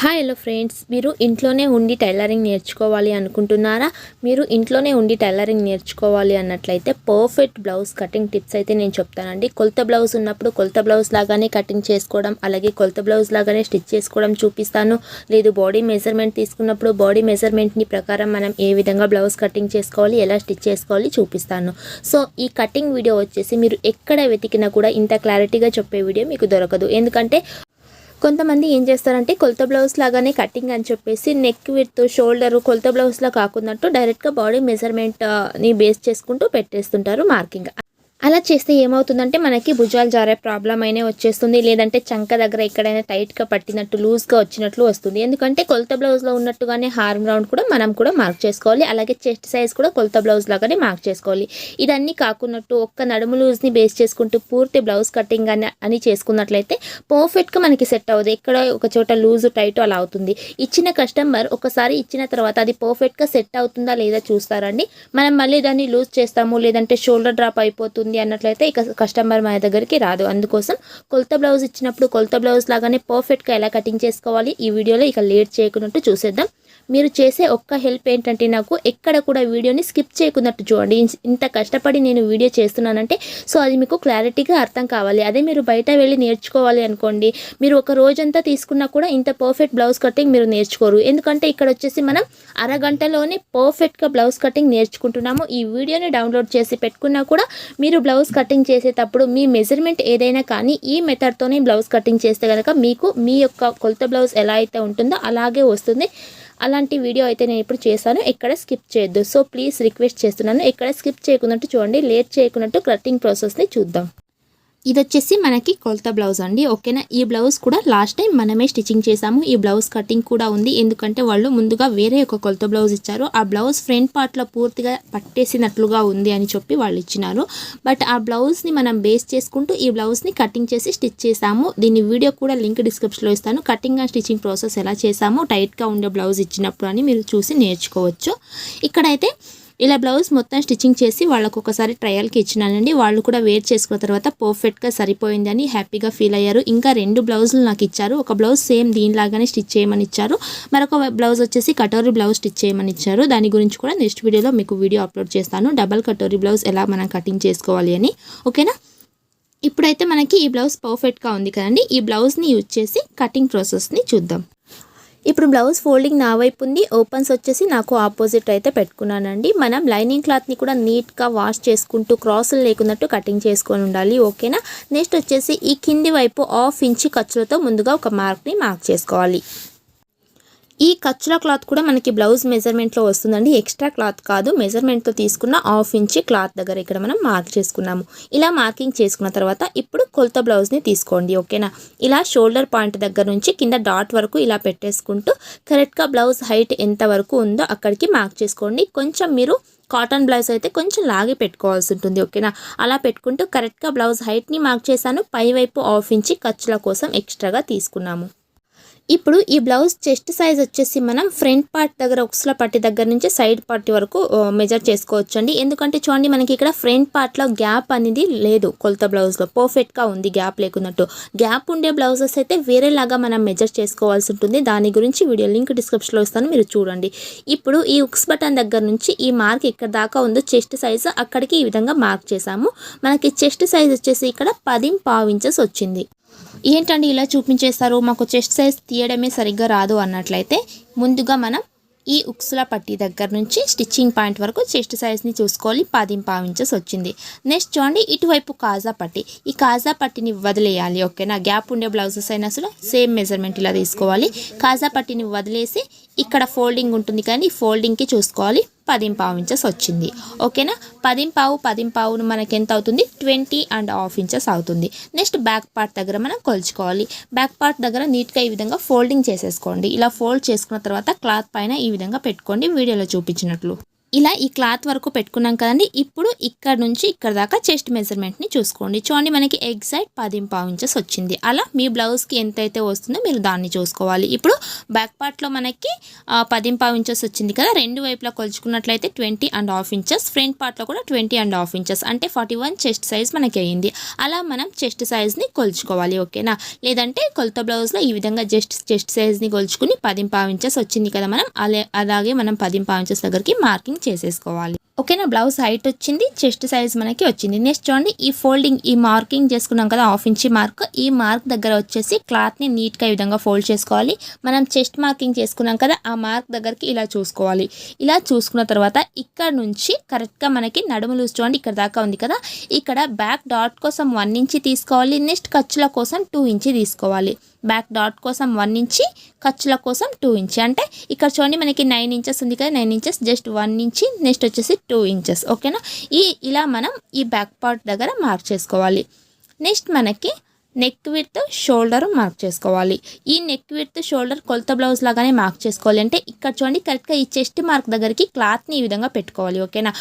Hi hello friends. మీరు ఇంట్లోనే ఉండి టైలరింగ్ నేర్చుకోవాలి అనుకుంటున్నారా? మీరు ఇంట్లోనే ఉండి టైలరింగ్ నేర్చుకోవాలి అన్నట్లయితే పర్ఫెక్ట్ బ్లౌజ్ కటింగ్ టిప్స్ అయితే నేను చెప్తానండి. కొలత బ్లౌజ్ ఉన్నప్పుడు కొలత బ్లౌజ్ లాగానే కటింగ్ చేసుకోవడం అలాగే కొలత బ్లౌజ్ లాగానే స్టిచ్ చేసుకోవడం చూపిస్తాను. లేదు బాడీ మెజర్మెంట్ తీసుకున్నప్పుడు బాడీ మెజర్మెంట్ని ప్రకారం మనం ఏ విధంగా బ్లౌజ్ కటింగ్ చేసుకోవాలి ఎలా స్టిచ్ చేసుకోవాలి చూపిస్తాను. సో ఈ కటింగ్ వీడియో వచ్చేసి మీరు ఎక్కడ వెతికినా కూడా ఇంత క్లారిటీగా చెప్పే వీడియో మీకు దొరకదు. ఎందుకంటే కొంతమంది ఏం చేస్తారంటే కొలత బ్లౌజ్ లాగానే కటింగ్ అని చెప్పేసి నెక్ విత్ షోల్డర్ కొలత బ్లౌజ్లా కాకున్నట్టు డైరెక్ట్గా బాడీ మెజర్మెంట్ని బేస్ చేసుకుంటూ పెట్టేస్తుంటారు మార్కింగ్. అలా చేస్తే ఏమవుతుందంటే మనకి భుజాలు జారే ప్రాబ్లం అయినా వచ్చేస్తుంది. లేదంటే చంక దగ్గర ఎక్కడైనా టైట్గా పట్టినట్టు లూజ్గా వచ్చినట్లు వస్తుంది. ఎందుకంటే కొలత బ్లౌజ్లో ఉన్నట్టుగానే హార్మ్ రౌండ్ కూడా మనం కూడా మార్క్ చేసుకోవాలి. అలాగే చెస్ట్ సైజ్ కూడా కొలత బ్లౌజ్ లాగానే మార్క్ చేసుకోవాలి. ఇదన్నీ కాకున్నట్టు ఒక్క నడుము లూజ్ని బేస్ చేసుకుంటూ పూర్తి బ్లౌజ్ కటింగ్ అని అని చేసుకున్నట్లయితే పర్ఫెక్ట్గా మనకి సెట్ అవ్వదు. ఎక్కడ ఒక చోట లూజ్ టైట్ అలా అవుతుంది. ఇచ్చిన కస్టమర్ ఒకసారి ఇచ్చిన తర్వాత అది పర్ఫెక్ట్గా సెట్ అవుతుందా లేదా చూస్తారండి మనం మళ్ళీ దాన్ని లూజ్ చేస్తాము లేదంటే షోల్డర్ డ్రాప్ అయిపోతుంది అన్నట్లయితే ఇక కస్టమర్ మన దగ్గరికి రాదు. అందుకోసం కొలత బ్లౌజ్ ఇచ్చినప్పుడు కొలత బ్లౌజ్ లాగానే పర్ఫెక్ట్గా ఎలా కటింగ్ చేసుకోవాలి ఈ వీడియోలో ఇక లేట్ చేయకున్నట్టు చూసేద్దాం. మీరు చేసే ఒక్క హెల్ప్ ఏంటంటే నాకు ఎక్కడ కూడా వీడియోని స్కిప్ చేయకున్నట్టు చూడండి. ఇంత కష్టపడి నేను వీడియో చేస్తున్నానంటే సో అది మీకు క్లారిటీగా అర్థం కావాలి. అదే మీరు బయట వెళ్ళి నేర్చుకోవాలి అనుకోండి మీరు ఒక రోజంతా తీసుకున్నా కూడా ఇంత పర్ఫెక్ట్ బ్లౌజ్ కటింగ్ మీరు నేర్చుకోరు. ఎందుకంటే ఇక్కడ వచ్చేసి మనం అరగంటలోనే పర్ఫెక్ట్గా బ్లౌజ్ కటింగ్ నేర్చుకుంటున్నాము. ఈ వీడియోని డౌన్లోడ్ చేసి పెట్టుకున్నా కూడా మీరు బ్లౌజ్ కటింగ్ చేసేటప్పుడు మీ మెజర్మెంట్ ఏదైనా కానీ ఈ మెథడ్తోనే బ్లౌజ్ కటింగ్ చేస్తే కనుక మీకు మీ యొక్క కొలత బ్లౌజ్ ఎలా అయితే ఉంటుందో అలాగే వస్తుంది. అలాంటి వీడియో అయితే నేను ఇప్పుడు చేశాను. ఎక్కడ స్కిప్ చేయొద్దు. సో ప్లీజ్ రిక్వెస్ట్ చేస్తున్నాను. ఎక్కడ స్కిప్ చేయకున్నట్టు చూడండి. లేట్ చేయకున్నట్టు కటింగ్ ప్రాసెస్ని చూద్దాం. ఇది వచ్చేసి మనకి కొలత బ్లౌజ్ అండి. ఓకేనా? ఈ బ్లౌజ్ కూడా లాస్ట్ టైం మనమే స్టిచ్చింగ్ చేసాము ఈ బ్లౌజ్ కటింగ్ కూడా ఉంది. ఎందుకంటే వాళ్ళు ముందుగా వేరే ఒక కొలత బ్లౌజ్ ఇచ్చారు. ఆ బ్లౌజ్ ఫ్రంట్ పార్ట్లో పూర్తిగా పట్టేసినట్లుగా ఉంది అని చెప్పి వాళ్ళు ఇచ్చినారు. బట్ ఆ బ్లౌజ్ని మనం బేస్ చేసుకుంటూ ఈ బ్లౌజ్ని కటింగ్ చేసి స్టిచ్ చేసాము దీని వీడియో కూడా లింక్ డిస్క్రిప్షన్లో ఇస్తాను. కటింగ్ అండ్ స్టిచ్చింగ్ ప్రాసెస్ ఎలా చేసాము టైట్గా ఉండే బ్లౌజ్ ఇచ్చినప్పుడు అని మీరు చూసి నేర్చుకోవచ్చు. ఇక్కడైతే ఇలా బ్లౌజ్ మొత్తం స్టిచ్చింగ్ చేసి వాళ్ళకు ఒకసారి ట్రయల్కి ఇచ్చినానండి. వాళ్ళు కూడా వేర్ చేసుకున్న తర్వాత పర్ఫెక్ట్గా సరిపోయిందని హ్యాపీగా ఫీల్ అయ్యారు. ఇంకా రెండు బ్లౌజులు నాకు ఇచ్చారు. ఒక బ్లౌజ్ సేమ్ దీనిలాగానే స్టిచ్ చేయమని ఇచ్చారు. మరొక బ్లౌజ్ వచ్చేసి కటోరీ బ్లౌజ్ స్టిచ్ చేయమని ఇచ్చారు. దాని గురించి కూడా నెక్స్ట్ వీడియోలో మీకు వీడియో అప్లోడ్ చేస్తాను. డబల్ కటోరీ బ్లౌజ్ ఎలా మనం కటింగ్ చేసుకోవాలి అని. ఓకేనా? ఇప్పుడైతే మనకి ఈ బ్లౌజ్ పర్ఫెక్ట్గా ఉంది కదండి. ఈ బ్లౌజ్ని యూజ్ చేసి కటింగ్ ప్రాసెస్ని చూద్దాం. ఇప్పుడు బ్లౌజ్ ఫోల్డింగ్ నా వైపు ఉంది ఓపెన్స్ వచ్చేసి నాకు ఆపోజిట్ అయితే పెట్టుకున్నానండి. మనం లైనింగ్ క్లాత్ని కూడా నీట్గా వాష్ చేసుకుంటూ క్రాసులు లేకున్నట్టు కటింగ్ చేసుకొని ఉండాలి ఓకేనా నెక్స్ట్ వచ్చేసి ఈ కింది వైపు హాఫ్ ఇంచి ఖర్చులతో ముందుగా ఒక మార్క్ని మార్క్ చేసుకోవాలి. ఈ ఖర్చుల క్లాత్ కూడా మనకి బ్లౌజ్ మెజర్మెంట్లో వస్తుందండి. ఎక్స్ట్రా క్లాత్ కాదు. మెజర్మెంట్తో తీసుకున్న హాఫ్ ఇంచి క్లాత్ దగ్గర ఇక్కడ మనం మార్క్ చేసుకున్నాము. ఇలా మార్కింగ్ చేసుకున్న తర్వాత ఇప్పుడు కొలత బ్లౌజ్ని తీసుకోండి. ఓకేనా? ఇలా షోల్డర్ పాయింట్ దగ్గర నుంచి కింద డాట్ వరకు ఇలా పెట్టేసుకుంటూ కరెక్ట్గా బ్లౌజ్ హైట్ ఎంత వరకు ఉందో అక్కడికి మార్క్ చేసుకోండి. కొంచెం మీరు కాటన్ బ్లౌజ్ అయితే కొంచెం లాగి పెట్టుకోవాల్సి ఉంటుంది. ఓకేనా? అలా పెట్టుకుంటూ కరెక్ట్గా బ్లౌజ్ హైట్ని మార్క్ చేశాను. పై వైపు హాఫ్ ఇంచి ఖర్చుల కోసం ఎక్స్ట్రాగా తీసుకున్నాము. ఇప్పుడు ఈ బ్లౌజ్ చెస్ట్ సైజ్ వచ్చేసి మనం ఫ్రంట్ పార్ట్ దగ్గర ఉక్స్ల పట్టి దగ్గర నుంచి సైడ్ పార్ట్ వరకు మెజర్ చేసుకోవచ్చు అండి ఎందుకంటే చూడండి మనకి ఇక్కడ ఫ్రంట్ పార్ట్లో గ్యాప్ అనేది లేదు కొలత బ్లౌజ్లో పర్ఫెక్ట్గా ఉంది గ్యాప్ లేకున్నట్టు. గ్యాప్ ఉండే బ్లౌజెస్ అయితే వేరేలాగా మనం మెజర్ చేసుకోవాల్సి ఉంటుంది. దాని గురించి వీడియో లింక్ డిస్క్రిప్షన్లో ఇస్తాను మీరు చూడండి. ఇప్పుడు ఈ ఉక్స్ బటన్ దగ్గర నుంచి ఈ మార్క్ ఇక్కడ దాకా ఉందో చెస్ట్ సైజ్ అక్కడికి ఈ విధంగా మార్క్ చేసాము మనకి చెస్ట్ సైజ్ వచ్చేసి ఇక్కడ పది పావు ఇంచెస్ వచ్చింది. ఏంటండి ఇలా చూపించేస్తారు? మాకు చెస్ట్ సైజ్ తీయడమే సరిగ్గా రాదు అన్నట్లయితే ముందుగా మనం ఈ ఉక్సుల పట్టి దగ్గర నుంచి స్టిచ్చింగ్ పాయింట్ వరకు చెస్ట్ సైజ్ని చూసుకోవాలి. పది ఇంచెస్ వచ్చింది. నెక్స్ట్ చూడండి ఇటువైపు కాజా పట్టి. ఈ కాజా పట్టిని వదిలేయాలి ఓకేనా? గ్యాప్ ఉండే బ్లౌజెస్ అయినా అసలు సేమ్ మెజర్మెంట్ ఇలా తీసుకోవాలి. కాజా పట్టిని వదిలేసి ఇక్కడ ఫోల్డింగ్ ఉంటుంది కానీ ఫోల్డింగ్కి చూసుకోవాలి. పదింపావు ఇంచెస్ వచ్చింది. ఓకేనా? పదిం పావు మనకి ఎంత అవుతుంది ట్వంటీ అండ్ హాఫ్ ఇంచెస్ అవుతుంది. నెక్స్ట్ బ్యాక్ పార్ట్ దగ్గర మనం కొలుచుకోవాలి. బ్యాక్ పార్ట్ దగ్గర నీట్గా ఈ విధంగా ఫోల్డింగ్ చేసేసుకోండి. ఇలా ఫోల్డ్ చేసుకున్న తర్వాత క్లాత్ పైన ఈ విధంగా పెట్టుకోండి. వీడియోలో చూపించినట్లు. ఇలా ఈ క్లాత్ వరకు పెట్టుకున్నాం కదండి. ఇప్పుడు ఇక్కడ నుంచి ఇక్కడ దాకా చెస్ట్ మెజర్మెంట్ని చూసుకోండి. చూడండి మనకి ఎగ్జాక్ట్ పది ఇంచెస్ వచ్చింది. అలా మీ బ్లౌజ్కి ఎంతైతే వస్తుందో మీరు దాన్ని చూసుకోవాలి. ఇప్పుడు బ్యాక్ పార్ట్లో మనకి ఆ, ఇంచెస్ వచ్చింది కదా. రెండు వైపులా కొలుచుకున్నట్లయితే twenty and half inches. Front పార్ట్లో కూడా ట్వంటీ అండ్ హాఫ్ ఇంచెస్. అంటే ఫార్టీ వన్ చెస్ట్ సైజ్ మనకి అయ్యింది అలా మనం చెస్ట్ సైజ్ని కొలుచుకోవాలి. ఓకేనా? లేదంటే కొలత బ్లౌజ్లో ఈ విధంగా జస్ట్ చెస్ట్ సైజ్ని కొలుచుకుని పది ఇంచెస్ వచ్చింది కదా మనం. అలాగే మనం పది ఇంచెస్ దగ్గరికి మార్కింగ్ చేసేసుకోవాలి. ఓకేనా? బ్లౌజ్ హైట్ వచ్చింది చెస్ట్ సైజ్ మనకి వచ్చింది. నెక్స్ట్ చూడండి ఈ ఫోల్డింగ్ ఈ మార్కింగ్ చేసుకున్నాం కదా హాఫ్ ఇంచి మార్క్. ఈ మార్క్ దగ్గర వచ్చేసి క్లాత్ని నీట్గా ఈ విధంగా ఫోల్డ్ చేసుకోవాలి. మనం చెస్ట్ మార్కింగ్ చేసుకున్నాం కదా ఆ మార్క్ దగ్గరికి ఇలా చూసుకోవాలి. ఇలా చూసుకున్న తర్వాత ఇక్కడ నుంచి కరెక్ట్గా మనకి నడుము లూజ్ చూడండి ఇక్కడ దాకా ఉంది కదా. ఇక్కడ బ్యాక్ డాట్ కోసం వన్ ఇంచి తీసుకోవాలి నెక్స్ట్ ఖర్చుల కోసం టూ ఇంచి తీసుకోవాలి. బ్యాక్ డాట్ కోసం వన్ ఇంచి ఖర్చుల కోసం టూ ఇంచి అంటే ఇక్కడ చూడండి మనకి నైన్ ఇంచెస్ ఉంది కదా nine inches just one inch next వచ్చేసి టూ ఇంచెస్ ఓకేనా ఈ ఇలా మనం ఈ బ్యాక్ పార్ట్ దగ్గర మార్క్ చేసుకోవాలి. నెక్స్ట్ మనకి నెక్ విత్ షోల్డర్ మార్క్ చేసుకోవాలి. ఈ నెక్ విత్ షోల్డర్ కొలత బ్లౌజ్ లాగానే మార్క్ చేసుకోవాలి. అంటే ఇక్కడ చూడండి కరెక్ట్గా ఈ చెస్ట్ మార్క్ దగ్గరికి క్లాత్ని ఈ విధంగా పెట్టుకోవాలి ఓకేనా?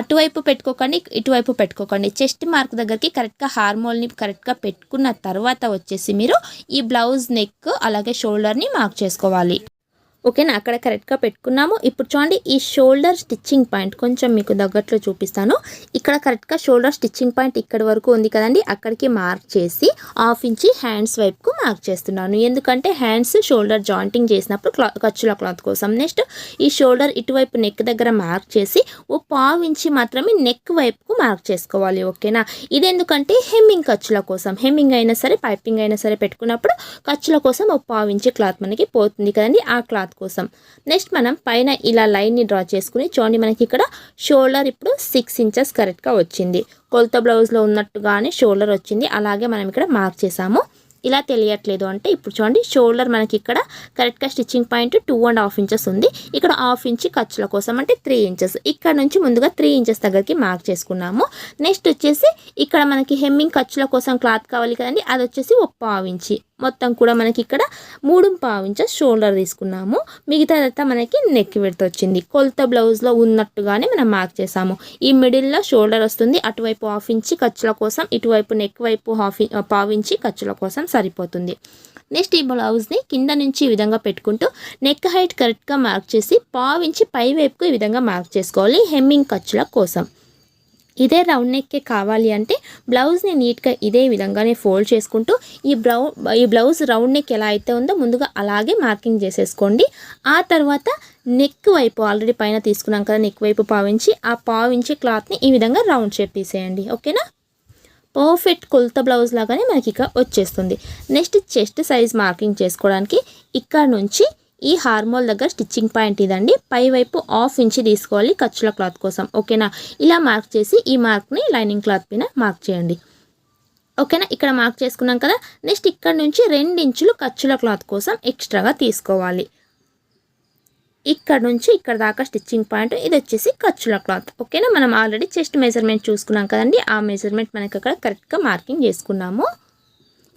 అటువైపు పెట్టుకోకండి ఇటువైపు పెట్టుకోకండి. చెస్ట్ మార్క్ దగ్గరికి కరెక్ట్గా హార్మోల్ని కరెక్ట్గా పెట్టుకున్న తర్వాత వచ్చేసి మీరు ఈ బ్లౌజ్ నెక్ అలాగే షోల్డర్ని మార్క్ చేసుకోవాలి. ఓకేనా అక్కడ కరెక్ట్గా పెట్టుకున్నాము. ఇప్పుడు చూడండి ఈ షోల్డర్ స్టిచ్చింగ్ పాయింట్ కొంచెం మీకు దగ్గరలో చూపిస్తాను. ఇక్కడ కరెక్ట్గా షోల్డర్ స్టిచ్చింగ్ పాయింట్ ఇక్కడ వరకు ఉంది కదండి అక్కడికి మార్క్ చేసి హాఫ్ ఇంచి హ్యాండ్స్ వైపుకు మార్క్ చేస్తున్నాను. ఎందుకంటే హ్యాండ్స్ షోల్డర్ జాయింటింగ్ చేసినప్పుడు క్లా ఖర్చుల క్లాత్ కోసం. నెక్స్ట్ ఈ షోల్డర్ ఇటువైపు నెక్ దగ్గర మార్క్ చేసి ఓ పావు ఇంచి మాత్రమే నెక్ వైపుకు మార్క్ చేసుకోవాలి ఓకేనా? ఇది ఎందుకంటే హెమ్మింగ్ ఖర్చుల కోసం. హెమ్మింగ్ అయినా సరే పైపింగ్ అయినా సరే పెట్టుకున్నప్పుడు ఖర్చుల కోసం ఒక పావు ఇంచి క్లాత్ మనకి పోతుంది కదండి. ఆ క్లాత్ కోసం. నెక్స్ట్ మనం పైన ఇలా లైన్ని డ్రా చేసుకుని చూడండి మనకి ఇక్కడ షోల్డర్ ఇప్పుడు సిక్స్ ఇంచెస్ కరెక్ట్గా వచ్చింది. కొలత బ్లౌజ్లో ఉన్నట్టుగానే షోల్డర్ వచ్చింది. అలాగే మనం ఇక్కడ మార్క్ చేసాము ఇలా తెలియట్లేదు అంటే ఇప్పుడు చూడండి షోల్డర్ మనకి ఇక్కడ కరెక్ట్గా stitching point two and half inches ఉంది. ఇక్కడ హాఫ్ ఇంచ్ ఖర్చుల కోసం అంటే త్రీ ఇంచెస్ ఇక్కడ నుంచి ముందుగా త్రీ ఇంచెస్ దగ్గరికి మార్క్ చేసుకున్నాము. నెక్స్ట్ వచ్చేసి ఇక్కడ మనకి హెమ్మింగ్ ఖర్చుల కోసం క్లాత్ కావాలి కదండి. అది వచ్చేసి ఒక పావు ఇంచి మొత్తం కూడా మనకి ఇక్కడ మూడు పావు ఇంచెస్ షోల్డర్ తీసుకున్నాము. మిగతాదంతా మనకి నెక్ విడత వచ్చింది. కొలత బ్లౌజ్లో ఉన్నట్టుగానే మనం మార్క్ చేసాము ఈ మిడిల్లో షోల్డర్ వస్తుంది. అటువైపు హాఫ్ ఇంచి ఖర్చుల కోసం ఇటువైపు నెక్ వైపు హాఫ్ పావించి పావు ఇంచి ఖర్చుల కోసం సరిపోతుంది. నెక్స్ట్ ఈ బ్లౌజ్ని కింద నుంచి ఈ విధంగా పెట్టుకుంటూ నెక్ హైట్ కరెక్ట్గా మార్క్ చేసి పావు ఇంచి పై వైపుకు ఈ విధంగా మార్క్ చేసుకోవాలి. హెమ్మింగ్ ఖర్చుల కోసం. ఇదే రౌండ్ నెక్కే కావాలి అంటే బ్లౌజ్ని నీట్గా ఇదే విధంగానే ఫోల్డ్ చేసుకుంటూ ఈ బ్రౌ ఈ బ్లౌజ్ రౌండ్ నెక్ ఎలా అయితే ఉందో ముందుగా అలాగే మార్కింగ్ చేసేసుకోండి. ఆ తర్వాత నెక్ వైపు ఆల్రెడీ పైన తీసుకున్నాం కదా నెక్ వైపు పావించి ఆ పావించి క్లాత్ని ఈ విధంగా రౌండ్ షేప్ తీసేయండి. ఓకేనా పర్ఫెక్ట్ కొలత బ్లౌజ్ లాగానే మనకి ఇక వచ్చేస్తుంది. నెక్స్ట్ చెస్ట్ సైజ్ మార్కింగ్ చేసుకోవడానికి ఇక్కడ నుంచి ఈ హార్మోల్ దగ్గర స్టిచ్చింగ్ పాయింట్ ఇదండి. పై వైపు హాఫ్ ఇంచ్ తీసుకోవాలి ఖర్చుల క్లాత్ కోసం. ఓకేనా? ఇలా మార్క్ చేసి ఈ మార్క్ని లైనింగ్ క్లాత్ పైన మార్క్ చేయండి. ఓకేనా? ఇక్కడ మార్క్ చేసుకున్నాం కదా? నెక్స్ట్ ఇక్కడ నుంచి రెండు ఇంచులు ఖర్చుల క్లాత్ కోసం ఎక్స్ట్రాగా తీసుకోవాలి. ఇక్కడ నుంచి ఇక్కడ దాకా స్టిచ్చింగ్ పాయింట్ ఇది వచ్చేసి ఖర్చుల క్లాత్. ఓకేనా? మనం ఆల్రెడీ చెస్ట్ మెజర్మెంట్ చూసుకున్నాం కదండి. ఆ మెజర్మెంట్ మనకి అక్కడ కరెక్ట్గా మార్కింగ్ చేసుకున్నాము.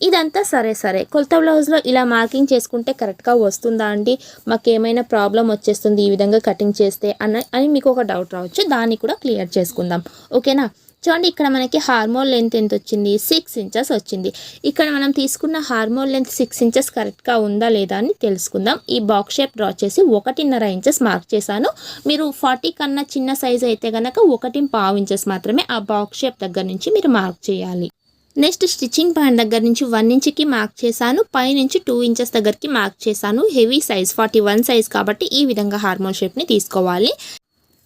ఇదంతా సరే సరే. కొలత బ్లౌజ్లో ఇలా మార్కింగ్ చేసుకుంటే కరెక్ట్గా వస్తుందా అండి? మాకు ఏమైనా ప్రాబ్లం వచ్చేస్తుంది ఈ విధంగా కటింగ్ చేస్తే అన్న అని మీకు ఒక డౌట్ రావచ్చు. దాన్ని కూడా క్లియర్ చేసుకుందాం. ఓకేనా? చూడండి ఇక్కడ మనకి హార్మోన్ లెంత్ ఎంత వచ్చింది? సిక్స్ ఇంచెస్ వచ్చింది. ఇక్కడ మనం తీసుకున్న హార్మోన్ లెంత్ సిక్స్ ఇంచెస్ కరెక్ట్గా ఉందా లేదా అని తెలుసుకుందాం. ఈ బాక్స్ షేప్ డ్రా చేసి ఒకటిన్నర ఇంచెస్ మార్క్ చేశాను. మీరు ఫార్టీ కన్నా చిన్న సైజ్ అయితే కనుక ఒకటి పావు ఇంచెస్ మాత్రమే ఆ బాక్స్ షేప్ దగ్గర నుంచి మీరు మార్క్ చేయాలి. నెక్స్ట్ స్టిచ్చింగ్ పాయింట్ దగ్గర నుంచి వన్ ఇంచ్కి మార్క్ చేశాను. పై నుంచి టూ ఇంచెస్ దగ్గరికి మార్క్ చేశాను. Heavy size forty one size కాబట్టి ఈ విధంగా హార్మోన్ షేప్ని తీసుకోవాలి.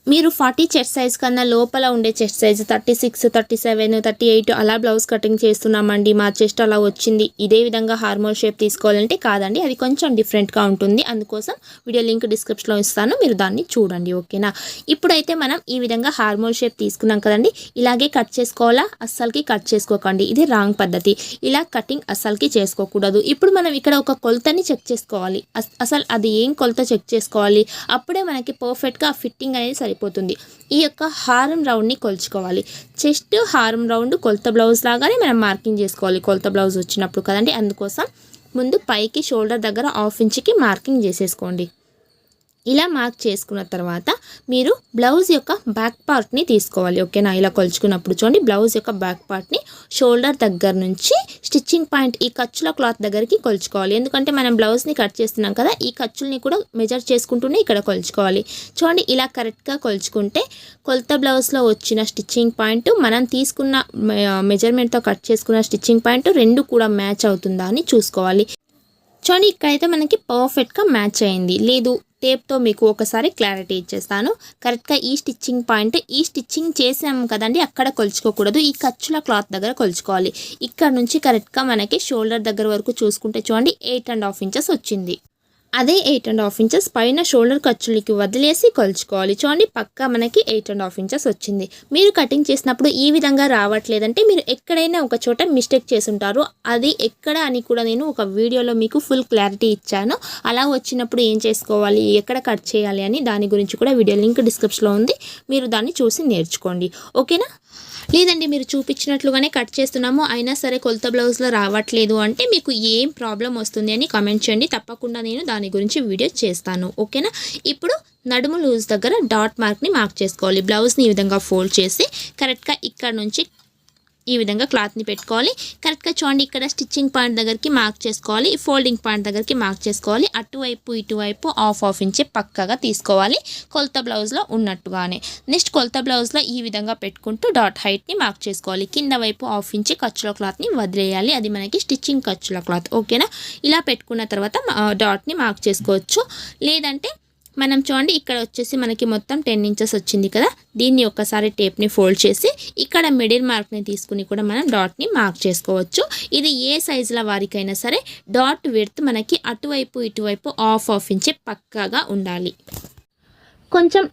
మీరు ఫార్టీ చెస్ట్ సైజ్ కన్నా లోపల ఉండే chest size thirty six thirty seven thirty eight అలా బ్లౌజ్ కటింగ్ చేస్తున్నామండి. మా చెస్ట్ అలా వచ్చింది. ఇదే విధంగా హార్మోన్ షేప్ తీసుకోవాలంటే కాదండి అది కొంచెం డిఫరెంట్గా ఉంటుంది. అందుకోసం వీడియో లింక్ డిస్క్రిప్షన్లో ఇస్తాను మీరు దాన్ని చూడండి ఓకేనా? ఇప్పుడైతే మనం ఈ విధంగా హార్మోన్ షేప్ తీసుకున్నాం కదండి ఇలాగే కట్ చేసుకోవాలా? అస్సలకి కట్ చేసుకోకండి. ఇది రాంగ్ పద్ధతి. ఇలా కటింగ్ అస్సలకి చేసుకోకూడదు. ఇప్పుడు మనం ఇక్కడ ఒక కొలతని చెక్ చేసుకోవాలి. అసలు అది ఏం కొలత చెక్ చేసుకోవాలి? అప్పుడే మనకి పర్ఫెక్ట్గా ఫిట్టింగ్ అనేది సరిపోతుంది. ఈ యొక్క హారం రౌండ్ని కొలుచుకోవాలి. చెస్ట్ హారం రౌండ్ కొలత బ్లౌజ్ లాగానే మనం మార్కింగ్ చేసుకోవాలి. కొలత బ్లౌజ్ వచ్చినప్పుడు కదండి అందుకోసం ముందు పైకి షోల్డర్ దగ్గర హాఫ్ ఇంచ్కి మార్కింగ్ చేసేసుకోండి. ఇలా మార్క్ చేసుకున్న తర్వాత మీరు బ్లౌజ్ యొక్క బ్యాక్ పార్ట్ని తీసుకోవాలి. ఓకేనా? ఇలా కొలుచుకున్నప్పుడు చూడండి బ్లౌజ్ యొక్క బ్యాక్ పార్ట్ని షోల్డర్ దగ్గర నుంచి స్టిచ్చింగ్ పాయింట్ ఈ ఖర్చుల క్లాత్ దగ్గరికి కొలుచుకోవాలి. ఎందుకంటే మనం బ్లౌజ్ని కట్ చేస్తున్నాం కదా ఈ ఖర్చుల్ని కూడా మెజర్ చేసుకుంటూనే ఇక్కడ కొలుచుకోవాలి. చూడండి ఇలా కరెక్ట్గా కొలుచుకుంటే కొలత బ్లౌజ్లో వచ్చిన స్టిచ్చింగ్ పాయింట్ మనం తీసుకున్న మెజర్మెంట్తో కట్ చేసుకున్న స్టిచ్చింగ్ పాయింట్ రెండు కూడా మ్యాచ్ అవుతుందా అని చూసుకోవాలి. చూడండి ఇక్కడైతే మనకి పర్ఫెక్ట్గా మ్యాచ్ అయింది. లేదు టేప్తో మీకు ఒకసారి క్లారిటీ ఇచ్చేస్తాను. కరెక్ట్గా ఈ స్టిచ్చింగ్ పాయింట్ ఈ స్టిచ్చింగ్ చేసాము కదండి అక్కడ కొలుచుకోకూడదు. ఈ ఖర్చుల క్లాత్ దగ్గర కొలుచుకోవాలి. ఇక్కడ నుంచి కరెక్ట్గా మనకి షోల్డర్ దగ్గర వరకు చూసుకుంటే చూడండి ఎయిట్ అండ్ హాఫ్ ఇంచెస్ వచ్చింది. అదే ఎయిట్ అండ్ హాఫ్ ఇంచెస్ పైన షోల్డర్ ఖర్చులకి వదిలేసి కొలుచుకోవాలి. చూడండి పక్క మనకి ఎయిట్ అండ్ హాఫ్ ఇంచెస్ వచ్చింది. మీరు కటింగ్ చేసినప్పుడు ఈ విధంగా రావట్లేదంటే మీరు ఎక్కడైనా ఒక చోట మిస్టేక్ చేసుంటారు అది ఎక్కడ అని కూడా నేను ఒక వీడియోలో మీకు ఫుల్ క్లారిటీ ఇచ్చాను. అలా వచ్చినప్పుడు ఏం చేసుకోవాలి ఎక్కడ కట్ చేయాలి అని దాని గురించి కూడా వీడియో లింక్ డిస్క్రిప్షన్లో ఉంది. మీరు దాన్ని చూసి నేర్చుకోండి. ఓకేనా? లేదండి మీరు చూపించినట్లుగానే కట్ చేస్తున్నాము. అయినా సరే కొలత బ్లౌజ్లో రావట్లేదు అంటే మీకు ఏం ప్రాబ్లం వస్తుంది అని కామెంట్ చేయండి. తప్పకుండా నేను దాని గురించి వీడియో చేస్తాను. ఓకేనా? ఇప్పుడు నడుము లూజ్ దగ్గర డాట్ మార్క్ని మార్క్ చేసుకోవాలి. బ్లౌజ్ని ఈ విధంగా ఫోల్డ్ చేసి కరెక్ట్గా ఇక్కడ నుంచి ఈ విధంగా క్లాత్ని పెట్టుకోవాలి. కరెక్ట్గా చూడండి ఇక్కడ స్టిచ్చింగ్ పాయింట్ దగ్గరికి మార్క్ చేసుకోవాలి. ఫోల్డింగ్ పాయింట్ దగ్గరికి మార్క్ చేసుకోవాలి. అటువైపు ఇటువైపు ఆఫ్ ఆఫ్ ఇంచే పక్కగా తీసుకోవాలి. కొలత బ్లౌజ్లో ఉన్నట్టుగానే. నెక్స్ట్ కొలత బ్లౌజ్లో ఈ విధంగా పెట్టుకుంటూ డాట్ హైట్ని మార్క్ చేసుకోవాలి. కింద వైపు ఆఫ్ ఇంచి ఖర్చుల క్లాత్ని వదిలేయాలి. అది మనకి స్టిచ్చింగ్ ఖర్చుల క్లాత్ ఓకేనా ఇలా పెట్టుకున్న తర్వాత డాట్ని మార్క్ చేసుకోవచ్చు. లేదంటే మనం చూడండి ఇక్కడ వచ్చేసి మనకి మొత్తం టెన్ ఇంచెస్ వచ్చింది కదా. దీన్ని ఒక్కసారి టేప్ని ఫోల్డ్ చేసి ఇక్కడ మిడిల్ మార్క్ని తీసుకుని కూడా మనం డాట్ని మార్క్ చేసుకోవచ్చు. ఇది ఏ సైజుల వారికైనా సరే డాట్ విడ్త్ మనకి అటువైపు ఇటువైపు ఆఫ్ ఆఫ్ ఇంచే పక్కాగా ఉండాలి. కొంచెం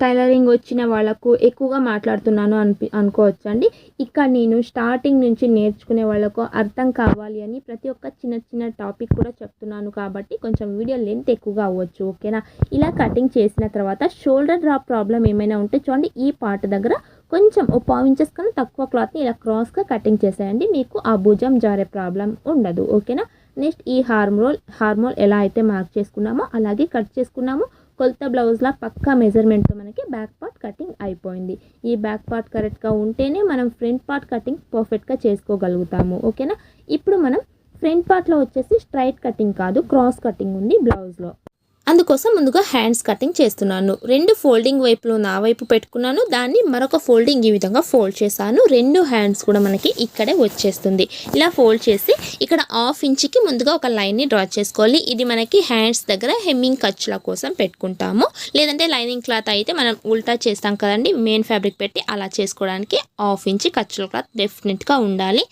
టైలరింగ్ వచ్చిన వాళ్ళకు ఎక్కువగా మాట్లాడుతున్నాను అనిపి అనుకోవచ్చండి. ఇక్కడ నేను స్టార్టింగ్ నుంచి నేర్చుకునే వాళ్ళకు అర్థం కావాలి అని ప్రతి ఒక్క చిన్న చిన్న టాపిక్ కూడా చెప్తున్నాను కాబట్టి కొంచెం వీడియో లెంత్ ఎక్కువగా అవ్వచ్చు ఓకేనా? ఇలా కటింగ్ చేసిన తర్వాత షోల్డర్ డ్రాప్ ప్రాబ్లం ఏమైనా ఉంటే చూడండి ఈ పార్ట్ దగ్గర కొంచెం ఓ పావు ఇంచెస్ కన్నా తక్కువ క్లాత్ని ఇలా క్రాస్గా కటింగ్ చేసేయండి మీకు ఆ భుజం జారే ప్రాబ్లం ఉండదు ఓకేనా? నెక్స్ట్ ఈ హార్మోల్ హార్మోల్ ఎలా అయితే మార్క్ చేసుకున్నామో అలాగే కట్ చేసుకున్నామో. కొలత బ్లౌజ్లా పక్కా మెజర్మెంట్తో మనకి బ్యాక్ పార్ట్ కటింగ్ అయిపోయింది. ఈ బ్యాక్ పార్ట్ కరెక్ట్గా ఉంటేనే మనం ఫ్రంట్ పార్ట్ కటింగ్ పర్ఫెక్ట్గా చేసుకోగలుగుతాము. ఓకేనా? ఇప్పుడు మనం ఫ్రంట్ పార్ట్లో వచ్చేసి స్ట్రైట్ కటింగ్ కాదు క్రాస్ కటింగ్ ఉంది బ్లౌజ్లో. అందుకోసం ముందుగా హ్యాండ్స్ కటింగ్ చేస్తున్నాను. రెండు ఫోల్డింగ్ వైపులో నా వైపు పెట్టుకున్నాను. దాన్ని మరొక ఫోల్డింగ్ ఈ విధంగా ఫోల్డ్ చేశాను. రెండు హ్యాండ్స్ కూడా మనకి ఇక్కడే వచ్చేస్తుంది. ఇలా ఫోల్డ్ చేసి ఇక్కడ హాఫ్ ఇంచ్కి ముందుగా ఒక లైన్ని డ్రా చేసుకోవాలి. ఇది మనకి హ్యాండ్స్ దగ్గర హెమ్మింగ్ ఖర్చుల కోసం పెట్టుకుంటాము. లేదంటే లైనింగ్ క్లాత్ అయితే మనం ఉల్టా చేస్తాం కదండి. మెయిన్ ఫ్యాబ్రిక్ పెట్టి అలా చేసుకోవడానికి హాఫ్ ఇంచ్ ఖర్చుల క్లాత్ డెఫినెట్గా ఉండాలి.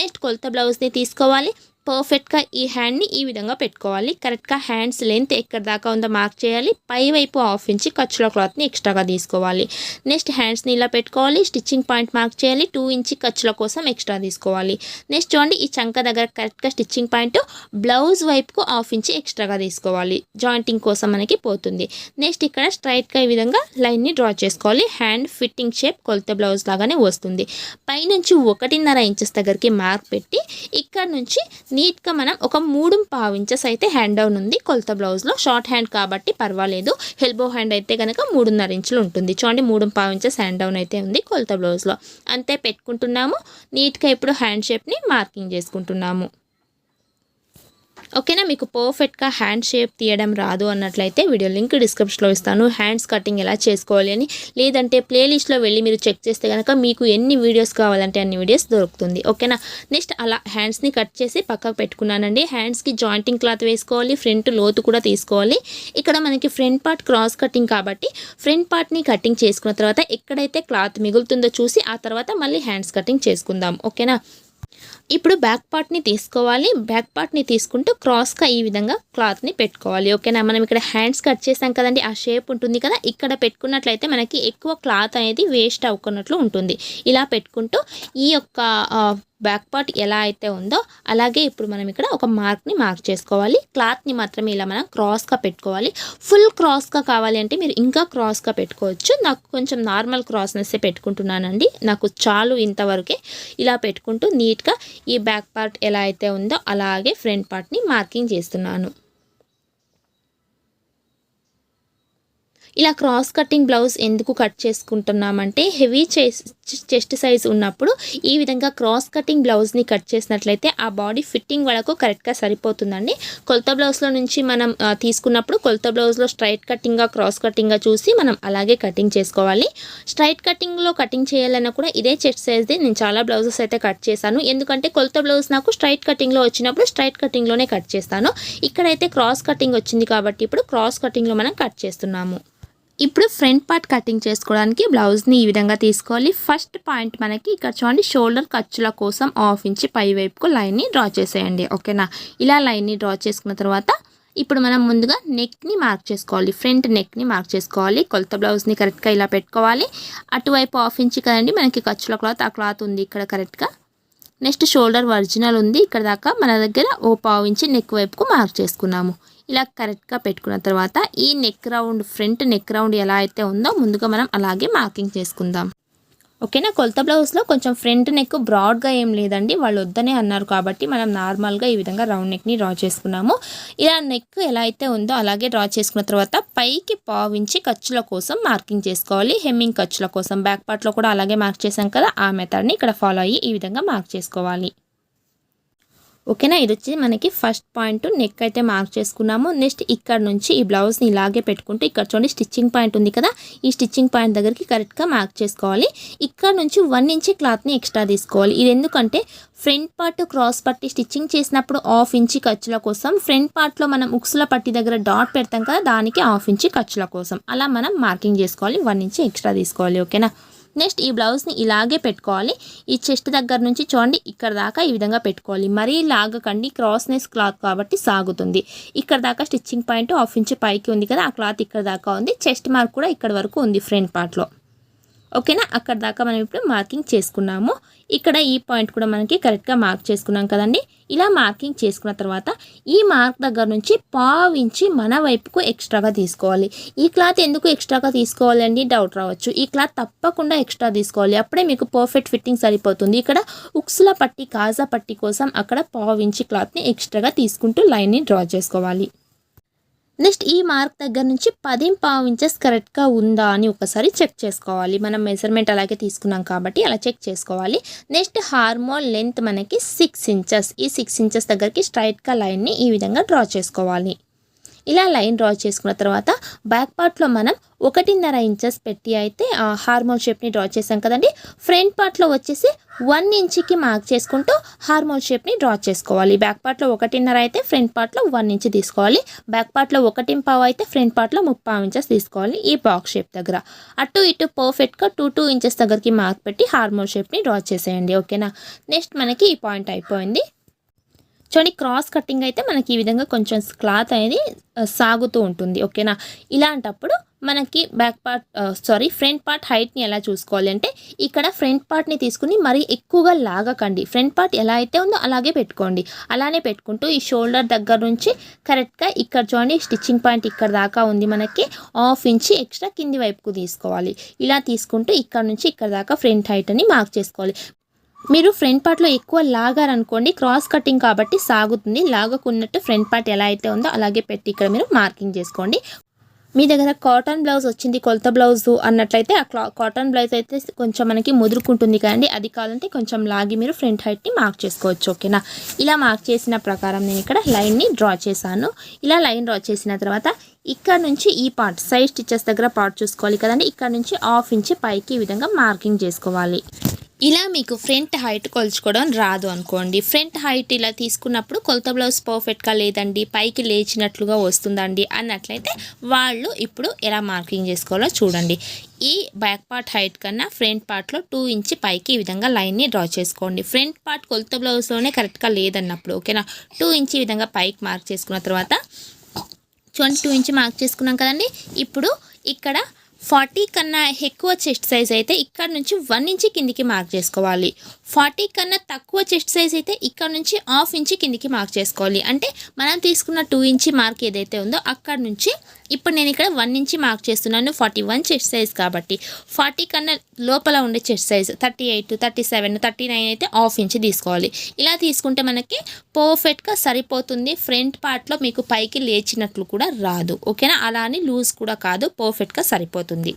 నెక్స్ట్ కొలత బ్లౌజ్ని తీసుకోవాలి. పర్ఫెక్ట్గా ఈ హ్యాండ్ని ఈ విధంగా పెట్టుకోవాలి. కరెక్ట్గా హ్యాండ్స్ లెంత్ ఎక్కడ దాకా ఉందో మార్క్ చేయాలి. పై వైపు హాఫ్ ఇంచి ఖర్చుల క్లాత్ని ఎక్స్ట్రాగా తీసుకోవాలి. నెక్స్ట్ హ్యాండ్స్ని ఇలా పెట్టుకోవాలి. స్టిచ్చింగ్ పాయింట్ మార్క్ చేయాలి. టూ ఇంచి ఖర్చుల కోసం ఎక్స్ట్రా తీసుకోవాలి. నెక్స్ట్ చూడండి ఈ చంక దగ్గర కరెక్ట్గా స్టిచ్చింగ్ పాయింట్ బ్లౌజ్ వైపుకు హాఫ్ ఇంచి ఎక్స్ట్రాగా తీసుకోవాలి. జాయింటింగ్ కోసం మనకి పోతుంది. నెక్స్ట్ ఇక్కడ స్ట్రైట్గా ఈ విధంగా లైన్ని డ్రా చేసుకోవాలి. హ్యాండ్ ఫిట్టింగ్ షేప్ కొలత బ్లౌజ్ లాగానే వస్తుంది. పైనుంచి ఒకటిన్నర ఇంచెస్ దగ్గరికి మార్క్ పెట్టి ఇక్కడ నుంచి నీట్గా మనం ఒక మూడు పావు ఇంచెస్ అయితే హ్యాండ్ డౌన్ ఉంది. కొలత బ్లౌజ్లో షార్ట్ హ్యాండ్ కాబట్టి పర్వాలేదు. హెల్బో హ్యాండ్ అయితే కనుక మూడున్నర ఇంచులు ఉంటుంది. చూడండి మూడు పావు ఇంచెస్ హ్యాండ్ డౌన్ అయితే ఉంది కొలత బ్లౌజ్లో. అంతే పెట్టుకుంటున్నాము. నీట్గా ఇప్పుడు హ్యాండ్ షేప్ని మార్కింగ్ చేసుకుంటున్నాము. ఓకేనా? మీకు పర్ఫెక్ట్గా హ్యాండ్ షేప్ తీయడం రాదు అన్నట్లయితే వీడియో లింక్ డిస్క్రిప్షన్లో ఇస్తాను. హ్యాండ్స్ కటింగ్ ఎలా చేసుకోవాలి అని లేదంటే ప్లేలిస్ట్లో వెళ్ళి మీరు చెక్ చేస్తే కనుక మీకు ఎన్ని వీడియోస్ కావాలంటే అన్ని వీడియోస్ దొరుకుతుంది. ఓకేనా? నెక్స్ట్ అలా హ్యాండ్స్ని కట్ చేసి పక్కకు పెట్టుకున్నానండి. హ్యాండ్స్కి జాయింటింగ్ క్లాత్ వేసుకోవాలి ఫ్రంట్ లోతు కూడా తీసుకోవాలి. ఇక్కడ మనకి ఫ్రంట్ పార్ట్ క్రాస్ కటింగ్ కాబట్టి ఫ్రంట్ పార్ట్ని కటింగ్ చేసుకున్న తర్వాత ఎక్కడైతే క్లాత్ మిగులుతుందో చూసి ఆ తర్వాత మళ్ళీ హ్యాండ్స్ కటింగ్ చేసుకుందాం. ఓకేనా? ఇప్పుడు బ్యాక్ పార్ట్ని తీసుకోవాలి. బ్యాక్ పార్ట్ని తీసుకుంటూ క్రాస్గా ఈ విధంగా క్లాత్ని పెట్టుకోవాలి. ఓకేనా మనం ఇక్కడ హ్యాండ్స్ కట్ చేసాం కదండి. ఆ షేప్ ఉంటుంది కదా? ఇక్కడ పెట్టుకున్నట్లయితే మనకి ఎక్కువ క్లాత్ అనేది వేస్ట్ అవ్వకున్నట్లు ఉంటుంది. ఇలా పెట్టుకుంటూ ఈ యొక్క బ్యాక్ పార్ట్ ఎలా అయితే ఉందో అలాగే ఇప్పుడు మనం ఇక్కడ ఒక మార్క్ని మార్క్ చేసుకోవాలి. క్లాత్ని మాత్రమే ఇలా మనం క్రాస్గా పెట్టుకోవాలి. ఫుల్ క్రాస్గా కావాలి అంటే మీరు ఇంకా క్రాస్గా పెట్టుకోవచ్చు. నాకు కొంచెం నార్మల్ క్రాస్నెస్సే పెట్టుకుంటున్నానండి. నాకు చాలు ఇంతవరకే ఇలా పెట్టుకుంటూ నీట్గా ఈ బ్యాక్ పార్ట్ ఎలా అయితే ఉందో అలాగే ఫ్రంట్ పార్ట్ని మార్కింగ్ చేస్తున్నాను. ఇలా క్రాస్ కటింగ్ బ్లౌజ్ ఎందుకు కట్ చేసుకుంటున్నామంటే హెవీ చెస్ట్ సైజ్ ఉన్నప్పుడు ఈ విధంగా క్రాస్ కటింగ్ బ్లౌజ్ని కట్ చేసినట్లయితే ఆ బాడీ ఫిట్టింగ్ వరకు కరెక్ట్గా సరిపోతుందండి. కొలత బ్లౌజ్లో నుంచి మనం తీసుకున్నప్పుడు కొలత బ్లౌజ్లో స్ట్రైట్ కటింగ్గా క్రాస్ కటింగ్గా చూసి మనం అలాగే కటింగ్ చేసుకోవాలి. స్ట్రైట్ కటింగ్లో కటింగ్ చేయాలన్నా కూడా ఇదే చెస్ట్ సైజ్ది. నేను చాలా బ్లౌజెస్ అయితే కట్ చేశాను. ఎందుకంటే కొలత బ్లౌజ్ నాకు స్ట్రైట్ కటింగ్లో వచ్చినప్పుడు స్ట్రైట్ కటింగ్లోనే కట్ చేస్తాను. ఇక్కడైతే క్రాస్ కటింగ్ వచ్చింది కాబట్టి ఇప్పుడు క్రాస్ కటింగ్లో మనం కట్ చేస్తున్నాము. ఇప్పుడు ఫ్రంట్ పార్ట్ కటింగ్ చేసుకోవడానికి బ్లౌజ్ని ఈ విధంగా తీసుకోవాలి. ఫస్ట్ పాయింట్ మనకి ఇక్కడ చూడండి షోల్డర్ ఖర్చుల కోసం హాఫ్ ఇంచి పై వైపుకు లైన్ని డ్రా చేసేయండి. ఓకేనా? ఇలా లైన్ని డ్రా చేసుకున్న తర్వాత ఇప్పుడు మనం ముందుగా నెక్ని మార్క్ చేసుకోవాలి. ఫ్రంట్ నెక్ని మార్క్ చేసుకోవాలి. కొలత బ్లౌజ్ని కరెక్ట్గా ఇలా పెట్టుకోవాలి. అటువైపు హాఫ్ ఇంచ్ కదండి మనకి ఖర్చుల క్లాత్ ఆ క్లాత్ ఉంది ఇక్కడ కరెక్ట్గా నెక్స్ట్ షోల్డర్ ఒరిజినల్ ఉంది. ఇక్కడ దాకా మన దగ్గర ఓ పావు ఇంచి నెక్ వైపుకు మార్క్ చేసుకున్నాము. ఇలా కరెక్ట్గా పెట్టుకున్న తర్వాత ఈ neck round front neck round ఎలా అయితే ఉందో ముందుగా మనం అలాగే మార్కింగ్ చేసుకుందాం. ఓకేనా? కొలత బ్లౌజ్లో కొంచెం ఫ్రంట్ నెక్ బ్రాడ్గా ఏం లేదండి. వాళ్ళు వద్దనే అన్నారు కాబట్టి మనం నార్మల్గా ఈ విధంగా రౌండ్ నెక్ని డ్రా చేసుకున్నాము. ఇలా నెక్ ఎలా అయితే ఉందో అలాగే డ్రా చేసుకున్న తర్వాత పైకి పావించి ఖర్చుల కోసం మార్కింగ్ చేసుకోవాలి. హెమ్మింగ్ ఖర్చుల కోసం. బ్యాక్ పార్ట్లో కూడా అలాగే మార్క్ చేసాం కదా ఆ మెథడ్ని ఇక్కడ ఫాలో అయ్యి ఈ విధంగా మార్క్ చేసుకోవాలి. ఓకేనా? ఇది వచ్చి మనకి ఫస్ట్ పాయింట్ నెక్ అయితే మార్క్ చేసుకున్నాము. నెక్స్ట్ ఇక్కడ నుంచి ఈ బ్లౌజ్ని ఇలాగే పెట్టుకుంటూ ఇక్కడ చూడండి స్టిచ్చింగ్ పాయింట్ ఉంది కదా? ఈ స్టిచ్చింగ్ పాయింట్ దగ్గరికి కరెక్ట్గా మార్క్ చేసుకోవాలి. ఇక్కడ నుంచి వన్ ఇంచ్ క్లాత్ని ఎక్స్ట్రా తీసుకోవాలి. ఇది ఎందుకంటే ఫ్రంట్ పార్ట్ క్రాస్ పట్టి స్టిచ్చింగ్ చేసినప్పుడు హాఫ్ ఇంచి ఖర్చుల కోసం ఫ్రంట్ పార్ట్లో మనం ఉక్సుల పట్టి దగ్గర డాట్ పెడతాం కదా దానికి హాఫ్ ఇంచి ఖర్చుల కోసం. అలా మనం మార్కింగ్ చేసుకోవాలి. వన్ ఇంచి ఎక్స్ట్రా తీసుకోవాలి. ఓకేనా? నెక్స్ట్ ఈ బ్లౌజ్ని ఇలాగే పెట్టుకోవాలి. ఈ చెస్ట్ దగ్గర నుంచి చూడండి ఇక్కడ దాకా ఈ విధంగా పెట్టుకోవాలి. మరీ లాగకండి క్రాస్నెస్ క్లాత్ కాబట్టి సాగుతుంది. ఇక్కడ దాకా స్టిచ్చింగ్ పాయింట్ హాఫ్ ఇంచ్ పైకి ఉంది కదా ఆ క్లాత్ ఇక్కడ దాకా ఉంది. చెస్ట్ మార్క్ కూడా ఇక్కడ వరకు ఉంది ఫ్రంట్ పార్ట్లో. ఓకేనా? అక్కడ దాకా మనం ఇప్పుడు మార్కింగ్ చేసుకున్నాము. ఇక్కడ ఈ పాయింట్ కూడా మనకి కరెక్ట్గా మార్క్ చేసుకున్నాం కదండి. ఇలా మార్కింగ్ చేసుకున్న తర్వాత ఈ మార్క్ దగ్గర నుంచి పావించి మన వైపుకు ఎక్స్ట్రాగా తీసుకోవాలి. ఈ క్లాత్ ఎందుకు ఎక్స్ట్రాగా తీసుకోవాలండి డౌట్ రావచ్చు. ఈ క్లాత్ తప్పకుండా ఎక్స్ట్రా తీసుకోవాలి. అప్పుడే మీకు పర్ఫెక్ట్ ఫిట్టింగ్ సరిపోతుంది. ఇక్కడ ఉక్సుల పట్టి కాజా పట్టి కోసం అక్కడ పావించి క్లాత్ని ఎక్స్ట్రాగా తీసుకుంటూ లైన్ని డ్రా చేసుకోవాలి. నెక్స్ట్ ఈ మార్క్ దగ్గర నుంచి పది పావు ఇంచెస్ కరెక్ట్గా ఉందా అని ఒకసారి చెక్ చేసుకోవాలి. మనం మెజర్మెంట్ అలాగే తీసుకున్నాం కాబట్టి అలా చెక్ చేసుకోవాలి. నెక్స్ట్ హార్మోన్ లెంత్ మనకి సిక్స్ ఇంచెస్. ఈ సిక్స్ ఇంచెస్ దగ్గరికి స్ట్రైట్గా లైన్ని ఈ విధంగా డ్రా చేసుకోవాలి. ఇలా లైన్ డ్రా చేసుకున్న తర్వాత బ్యాక్ పార్ట్లో మనం ఒకటిన్నర ఇంచెస్ పెట్టి అయితే ఆ హార్మోన్ షేప్ని డ్రా చేసాం కదండి. ఫ్రంట్ పార్ట్లో వచ్చేసి వన్ ఇంచ్కి మార్క్ చేసుకుంటూ హార్మోన్ షేప్ని డ్రా చేసుకోవాలి. బ్యాక్ పార్ట్లో ఒకటిన్నర అయితే ఫ్రంట్ పార్ట్లో వన్ ఇంచ్ తీసుకోవాలి. బ్యాక్ పార్ట్లో ఒకటి పావు అయితే ఫ్రంట్ పార్ట్లో ముప్పావు ఇంచెస్ తీసుకోవాలి ఈ బాక్స్ షేప్ దగ్గర. అటు ఇటు పర్ఫెక్ట్గా టూ టూ ఇంచెస్ దగ్గరికి మార్క్ పెట్టి హార్మోన్ షేప్ని డ్రా చేసేయండి. ఓకేనా? నెక్స్ట్ మనకి ఈ పాయింట్ అయిపోయింది. చూడండి క్రాస్ కటింగ్ అయితే మనకి ఈ విధంగా కొంచెం క్లాత్ అనేది సాగుతూ ఉంటుంది. ఓకేనా? ఇలాంటప్పుడు మనకి back part sorry front part హైట్ని ఎలా చూసుకోవాలి అంటే ఇక్కడ ఫ్రంట్ పార్ట్ని తీసుకుని మరీ ఎక్కువగా లాగకండి. ఫ్రంట్ పార్ట్ ఎలా అయితే ఉందో అలాగే పెట్టుకోండి. అలానే పెట్టుకుంటూ ఈ షోల్డర్ దగ్గర నుంచి కరెక్ట్గా ఇక్కడ చూడండి స్టిచ్చింగ్ పాయింట్ ఇక్కడ దాకా ఉంది మనకి. హాఫ్ ఇంచి ఎక్స్ట్రా కింది వైపుకు తీసుకోవాలి. ఇలా తీసుకుంటూ ఇక్కడ నుంచి ఇక్కడ దాకా ఫ్రంట్ హైట్ అని మార్క్ చేసుకోవాలి. మీరు ఫ్రంట్ పార్ట్లో ఎక్కువ లాగారనుకోండి క్రాస్ కటింగ్ కాబట్టి సాగుతుంది. లాగకున్నట్టు ఫ్రంట్ పార్ట్ ఎలా అయితే ఉందో అలాగే పెట్టి ఇక్కడ మీరు మార్కింగ్ చేసుకోండి. మీ దగ్గర కాటన్ బ్లౌజ్ వచ్చింది కొలత బ్లౌజ్ అన్నట్లయితే ఆ క్లా కాటన్ బ్లౌజ్ అయితే కొంచెం మనకి ముదురుకుంటుంది కదండి. అది కావాలంటే కొంచెం లాగి మీరు ఫ్రంట్ హైట్ని మార్క్ చేసుకోవచ్చు ఓకేనా? ఇలా మార్క్ చేసిన ప్రకారం నేను ఇక్కడ లైన్ని డ్రా చేశాను. ఇలా లైన్ డ్రా చేసిన తర్వాత ఇక్కడ నుంచి ఈ పార్ట్ సైడ్ స్టిచెస్ దగ్గర పార్ట్ చూసుకోవాలి కదండి. ఇక్కడ నుంచి హాఫ్ ఇంచ్ పైకి ఈ విధంగా మార్కింగ్ చేసుకోవాలి. ఇలా మీకు ఫ్రంట్ హైట్ కొలుచుకోవడం రాదు అనుకోండి. ఫ్రంట్ హైట్ ఇలా తీసుకున్నప్పుడు కొలత బ్లౌజ్ పర్ఫెక్ట్గా లేదండి పైకి లేచినట్లుగా వస్తుందండి అన్నట్లయితే వాళ్ళు ఇప్పుడు ఎలా మార్కింగ్ చేసుకోవాలో చూడండి. ఈ బ్యాక్ పార్ట్ హైట్ కన్నా ఫ్రంట్ పార్ట్లో టూ ఇంచ్ పైకి ఈ విధంగా లైన్ని డ్రా చేసుకోండి. ఫ్రంట్ పార్ట్ కొలత బ్లౌజ్లోనే కరెక్ట్గా లేదన్నప్పుడు ఓకేనా టూ ఇంచ్ ఈ విధంగా పైకి మార్క్ చేసుకున్న తర్వాత చూడండి టూ ఇంచ్ మార్క్ చేసుకున్నాం కదండి. ఇప్పుడు ఇక్కడ ఫార్టీ కన్నా ఎక్కువ చెస్ట్ సైజ్ అయితే ఇక్కడ నుంచి వన్ ఇంచి కిందికి మార్క్ చేసుకోవాలి. ఫార్టీ కన్నా తక్కువ చెస్ట్ సైజ్ అయితే ఇక్కడ నుంచి హాఫ్ ఇంచి కిందికి మార్క్ చేసుకోవాలి. అంటే మనం తీసుకున్న టూ ఇంచి మార్క్ ఏదైతే ఉందో అక్కడ నుంచి ఇప్పుడు నేను ఇక్కడ వన్ ఇంచి మార్క్ చేస్తున్నాను ఫార్టీ వన్ చెస్ట్ సైజ్ కాబట్టి. ఫార్టీ కన్నా లోపల ఉండే chest size thirty eight thirty seven thirty nine అయితే హాఫ్ ఇంచి తీసుకోవాలి. ఇలా తీసుకుంటే మనకి పర్ఫెక్ట్గా సరిపోతుంది. ఫ్రంట్ పార్ట్లో మీకు పైకి లేచినట్లు కూడా రాదు. ఓకేనా? అలా అని లూజ్ కూడా కాదు. పర్ఫెక్ట్గా సరిపోతుంది.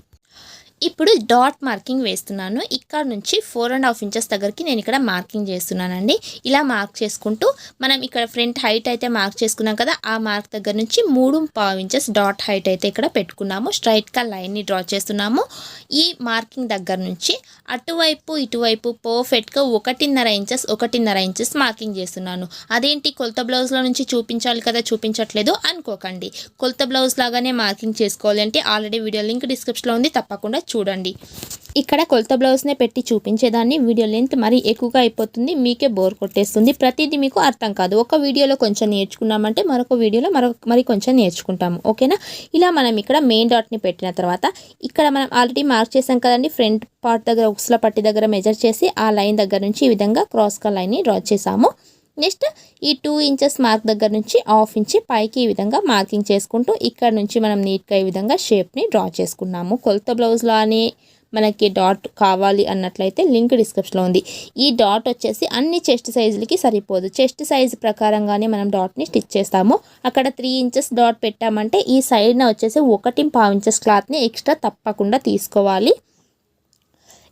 ఇప్పుడు డాట్ మార్కింగ్ వేస్తున్నాను. ఇక్కడ నుంచి ఫోర్ అండ్ హాఫ్ ఇంచెస్ దగ్గరికి నేను ఇక్కడ మార్కింగ్ చేస్తున్నానండి. ఇలా మార్క్ చేసుకుంటూ మనం ఇక్కడ ఫ్రంట్ హైట్ అయితే మార్క్ చేసుకున్నాం కదా ఆ మార్క్ దగ్గర నుంచి మూడు పావు ఇంచెస్ డాట్ హైట్ అయితే ఇక్కడ పెట్టుకున్నాము. స్ట్రైట్గా లైన్ని డ్రా చేస్తున్నాము. ఈ మార్కింగ్ దగ్గర నుంచి అటువైపు ఇటువైపు పర్ఫెక్ట్గా ఒకటిన్నర ఇంచెస్ ఒకటిన్నర ఇంచెస్ మార్కింగ్ చేస్తున్నాను. అదేంటి? కొలత బ్లౌజ్లో నుంచి చూపించాలి కదా చూపించట్లేదు అనుకోకండి. కొలత బ్లౌజ్ లాగానే మార్కింగ్ చేసుకోవాలి అంటే ఆల్రెడీ వీడియో లింక్ డిస్క్రిప్షన్లో ఉంది తప్పకుండా చూడండి. ఇక్కడ కొలత బ్లౌజ్నే పెట్టి చూపించేదాన్ని. వీడియో లెంత్ మరీ ఎక్కువగా అయిపోతుంది. మీకే బోర్ కొట్టేస్తుంది. ప్రతిదీ మీకు అర్థం కాదు. ఒక వీడియోలో కొంచెం నేర్చుకున్నామంటే మరొక వీడియోలో మరొక మరి కొంచెం నేర్చుకుంటాము. ఓకేనా? ఇలా మనం ఇక్కడ మెయిన్ డాట్ని పెట్టిన తర్వాత ఇక్కడ మనం ఆల్రెడీ మార్క్ చేసాం కదండి. ఫ్రంట్ పార్ట్ దగ్గర ఉక్సుల పట్టి దగ్గర మెజర్ చేసి ఆ లైన్ దగ్గర నుంచి ఈ విధంగా క్రాస్గా లైన్ని డ్రా చేసాము నెక్స్ట్ ఈ టూ ఇంచెస్ మార్క్ దగ్గర నుంచి హాఫ్ ఇంచి పైకి ఈ విధంగా మార్కింగ్ చేసుకుంటూ ఇక్కడ నుంచి మనం నీట్గా ఈ విధంగా షేప్ని డ్రా చేసుకున్నాము. కొలత బ్లౌజ్లో అని మనకి డాట్ కావాలి అన్నట్లయితే లింక్ డిస్క్రిప్షన్లో ఉంది. ఈ డాట్ వచ్చేసి అన్ని చెస్ట్ సైజులకి సరిపోదు. చెస్ట్ సైజ్ ప్రకారంగానే మనం డాట్ని స్టిచ్ చేస్తాము. అక్కడ త్రీ ఇంచెస్ డాట్ పెట్టామంటే ఈ సైడ్న వచ్చేసి ఒకటి పావు ఇంచెస్ క్లాత్ని ఎక్స్ట్రా తప్పకుండా తీసుకోవాలి.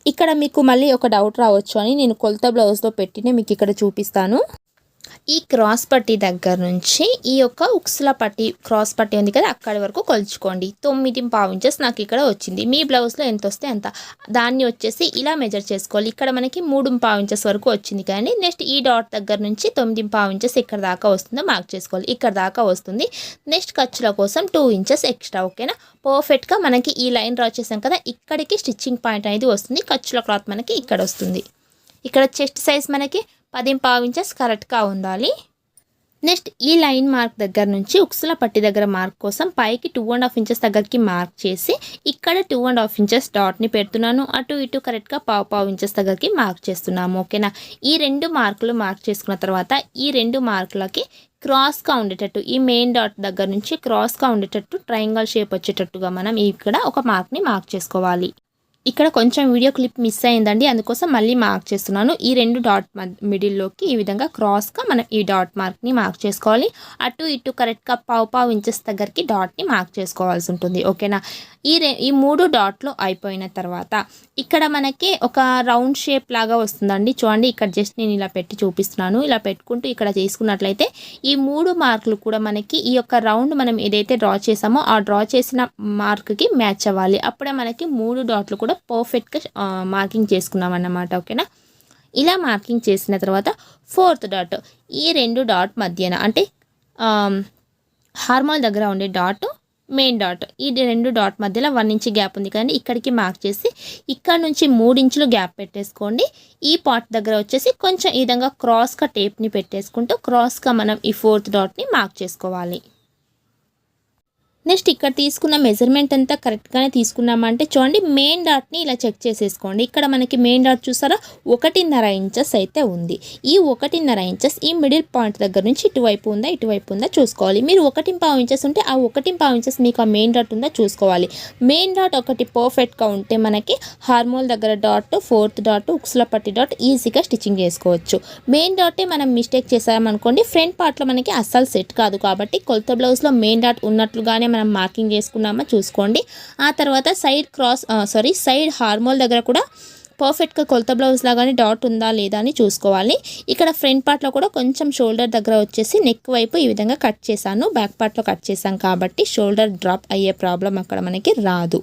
ఇక్కడ మీకు మళ్ళీ ఒక డౌట్ రావచ్చు అని నేను కొలత బ్లౌజ్లో పెట్టినే మీకు ఇక్కడ చూపిస్తాను. ఈ క్రాస్ పట్టీ దగ్గర నుంచి ఈ యొక్క ఉక్సుల పట్టీ క్రాస్ పట్టీ ఉంది కదా అక్కడి వరకు కొలుచుకోండి. తొమ్మిది పావు ఇంచెస్ నాకు ఇక్కడ వచ్చింది. మీ బ్లౌజ్లో ఎంత వస్తే అంత. దాన్ని వచ్చేసి ఇలా మెజర్ చేసుకోవాలి. ఇక్కడ మనకి మూడు పావు ఇంచెస్ వరకు వచ్చింది కానీ నెక్స్ట్ ఈ డాట్ దగ్గర నుంచి తొమ్మిది పావు ఇంచెస్ ఇక్కడ దాకా వస్తుందో మార్క్ చేసుకోవాలి. ఇక్కడ దాకా వస్తుంది. నెక్స్ట్ ఖర్చుల కోసం టూ ఇంచెస్ ఎక్స్ట్రా ఓకేనా పర్ఫెక్ట్గా మనకి ఈ లైన్ డ్రా చేసాం కదా ఇక్కడికి స్టిచ్చింగ్ పాయింట్ అనేది వస్తుంది. ఖర్చుల క్లాత్ మనకి ఇక్కడ వస్తుంది. ఇక్కడ చెస్ట్ సైజ్ మనకి పదింపావు ఇంచెస్ కరెక్ట్గా ఉండాలి. నెక్స్ట్ ఈ లైన్ మార్క్ దగ్గర నుంచి ఉక్సుల పట్టి దగ్గర మార్క్ కోసం పైకి టూ అండ్ హాఫ్ ఇంచెస్ దగ్గరికి మార్క్ చేసి ఇక్కడ టూ అండ్ హాఫ్ ఇంచెస్ డాట్ని పెడుతున్నాను. అటు ఇటు కరెక్ట్గా పావు పావు ఇంచెస్ దగ్గరికి మార్క్ చేస్తున్నాము ఓకేనా ఈ రెండు మార్కులు మార్క్ చేసుకున్న తర్వాత ఈ రెండు మార్కులకి క్రాస్గా ఉండేటట్టు ఈ మెయిన్ డాట్ దగ్గర నుంచి క్రాస్గా ఉండేటట్టు ట్రయాంగల్ షేప్ వచ్చేటట్టుగా మనం ఇక్కడ ఒక మార్క్ని మార్క్ చేసుకోవాలి. ఇక్కడ కొంచెం వీడియో క్లిప్ మిస్ అయిందండి. అందుకోసం మళ్ళీ మార్క్ చేస్తున్నాను. ఈ రెండు డాట్ మిడిల్లోకి ఈ విధంగా క్రాస్గా మనం ఈ డాట్ మార్క్ని మార్క్ చేసుకోవాలి. అటు ఇటు కరెక్ట్గా పావు పావు ఇంచెస్ దగ్గరికి డాట్ని మార్క్ చేసుకోవాల్సి ఉంటుంది. ఓకేనా ఈ రె ఈ మూడు డాట్లు అయిపోయిన తర్వాత ఇక్కడ మనకి ఒక రౌండ్ షేప్ లాగా వస్తుందండి. చూడండి ఇక్కడ జస్ట్ నేను ఇలా పెట్టి చూపిస్తున్నాను. ఇలా పెట్టుకుంటూ ఇక్కడ చేసుకున్నట్లయితే ఈ మూడు మార్కులు కూడా మనకి ఈ యొక్క రౌండ్ మనం ఏదైతే డ్రా చేసామో ఆ డ్రా చేసిన మార్క్కి మ్యాచ్ అవ్వాలి. అప్పుడే మనకి మూడు డాట్లు కూడా పర్ఫెక్ట్గా మార్కింగ్ చేసుకున్నాం అన్నమాట ఓకేనా? ఇలా మార్కింగ్ చేసిన తర్వాత ఫోర్త్ డాట్ ఈ రెండు డాట్ మధ్యన అంటే హార్మోల్ దగ్గర ఉండే డాట్ మెయిన్ డాట్ ఈ రెండు డాట్ మధ్యలో వన్ ఇంచ్ గ్యాప్ ఉంది. కదండి ఇక్కడికి మార్క్ చేసి ఇక్కడ నుంచి మూడు ఇంచులు గ్యాప్ పెట్టేసుకోండి. ఈ పార్ట్ దగ్గర వచ్చేసి కొంచెం ఈ విధంగా క్రాస్గా టేప్ని పెట్టేసుకుంటూ క్రాస్గా మనం ఈ ఫోర్త్ డాట్ని మార్క్ చేసుకోవాలి. నెక్స్ట్ ఇక్కడ తీసుకున్న మెజర్మెంట్ అంతా కరెక్ట్గానే తీసుకున్నామంటే చూడండి మెయిన్ డాట్ని ఇలా చెక్ చేసేసుకోండి. ఇక్కడ మనకి మెయిన్ డాట్ చూసారా? ఒకటిన్నర ఇంచెస్ అయితే ఉంది. ఈ ఒకటిన్నర ఇంచెస్ ఈ మిడిల్ పాయింట్ దగ్గర నుంచి ఇటువైపు ఉందా ఇటువైపు ఉందా చూసుకోవాలి. మీరు ఒకటి పావు ఇంచెస్ ఉంటే ఆ ఒకటి పావు ఇంచెస్ మీకు ఆ మెయిన్ డాట్ ఉందా చూసుకోవాలి. మెయిన్ డాట్ ఒకటి పర్ఫెక్ట్గా ఉంటే మనకి హార్మోల్ దగ్గర డాట్ ఫోర్త్ డాట్ ఉక్సుల పట్టి డాట్ ఈజీగా స్టిచ్చింగ్ చేసుకోవచ్చు. మెయిన్ డాటే మనం మిస్టేక్ చేసామనుకోండి ఫ్రంట్ పార్ట్లో మనకి అస్సలు సెట్ కాదు కాబట్టి కొలత బ్లౌజ్లో మెయిన్ డాట్ ఉన్నట్లుగానే మనం మార్కింగ్ చేసుకున్నామా చూసుకోండి. ఆ తర్వాత side cross sorry side armhole దగ్గర కూడా పర్ఫెక్ట్గా కొలత బ్లౌజ్ లాగానే డాట్ ఉందా లేదా అని చూసుకోవాలి. ఇక్కడ ఫ్రంట్ పార్ట్లో కూడా కొంచెం షోల్డర్ దగ్గర వచ్చేసి నెక్ వైపు ఈ విధంగా కట్ చేశాను. బ్యాక్ పార్ట్లో కట్ చేశాం కాబట్టి షోల్డర్ డ్రాప్ అయ్యే ప్రాబ్లం అక్కడ మనకి రాదు.